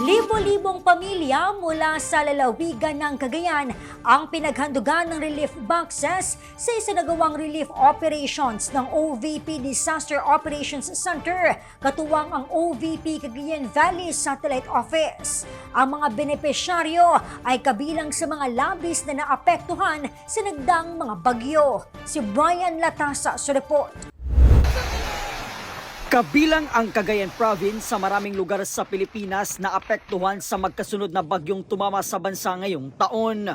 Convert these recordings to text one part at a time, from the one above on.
Libo-libong pamilya mula sa lalawigan ng Cagayan ang pinaghandugan ng relief boxes sa isinagawang relief operations ng OVP Disaster Operations Center, katuwang ang OVP Cagayan Valley Satellite Office. Ang mga benepisyaryo ay kabilang sa mga labis na naapektuhan sa nagdang mga bagyo. Si Brian Latasa sa report. Kabilang ang Cagayan Province sa maraming lugar sa Pilipinas na apektuhan sa magkasunod na bagyong tumama sa bansa ngayong taon.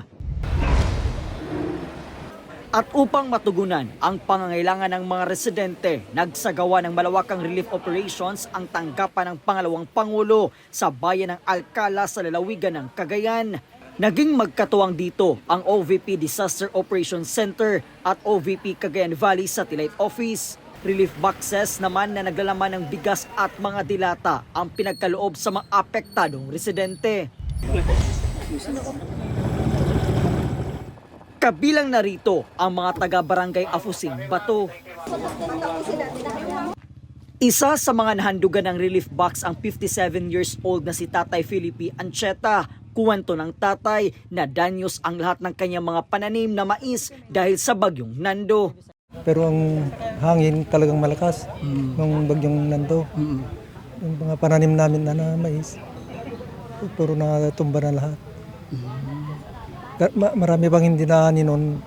At upang matugunan ang pangangailangan ng mga residente, nagsagawa ng malawakang relief operations ang tanggapan ng pangalawang Pangulo sa bayan ng Alcala sa lalawigan ng Cagayan. Naging magkatuwang dito ang OVP Disaster Operations Center at OVP Cagayan Valley Satellite Office. Relief boxes naman na naglalaman ng bigas at mga dilata ang pinagkaloob sa mga apektadong residente. Kabilang narito ang mga taga-barangay Afusing Bato. Isa sa mga nahandugan ng relief box ang 57 years old na si Tatay Felipe Ancheta. Kuwento ng tatay na danyos ang lahat ng kanyang mga pananim na mais dahil sa bagyong Nando. Pero ang hangin talagang malakas nung bagyong nando. Yung mga pananim namin na, na mais, puro na tumba na lahat. Ma- marami bang hindi na ninon.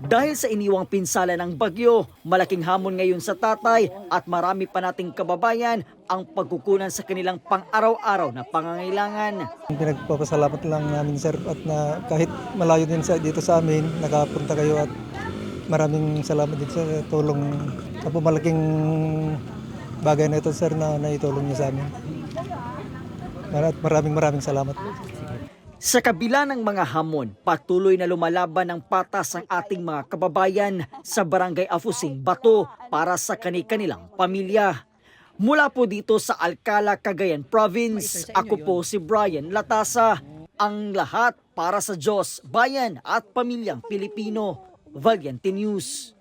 Dahil sa iniwang pinsala ng bagyo, malaking hamon ngayon sa tatay at marami pa nating kababayan ang pagkukunan sa kanilang pang-araw-araw na pangangailangan. Pinagpapasalamat lang namin sir at na kahit malayo din sa, dito sa amin, nakapunta kayo at maraming salamat din sa tulong. Apo malaking bagay na ito sir na naitulong niyo sa amin. Mar- Maraming maraming salamat. Sa kabila ng mga hamon, patuloy na lumalaban ng patas ang ating mga kababayan sa barangay Afusing Bato para sa kani-kanilang pamilya. Mula po dito sa Alcala, Cagayan Province, ako po si Brian Latasa. Ang lahat para sa Diyos, bayan at pamilyang Pilipino. Valiente News.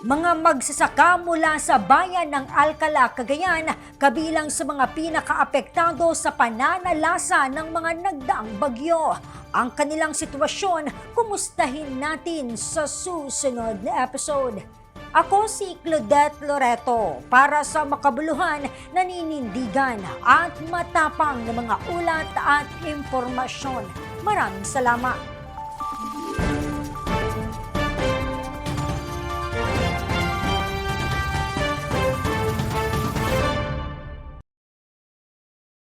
Mga magsasaka mula sa bayan ng Alcala, Cagayan, kabilang sa mga pinakaapektado sa pananalasa ng mga nagdaang bagyo. Ang kanilang sitwasyon, kumustahin natin sa susunod na episode. Ako si Claudette Loreto para sa makabuluhan, naninindigan at matapang na mga ulat at impormasyon. Maraming salamat.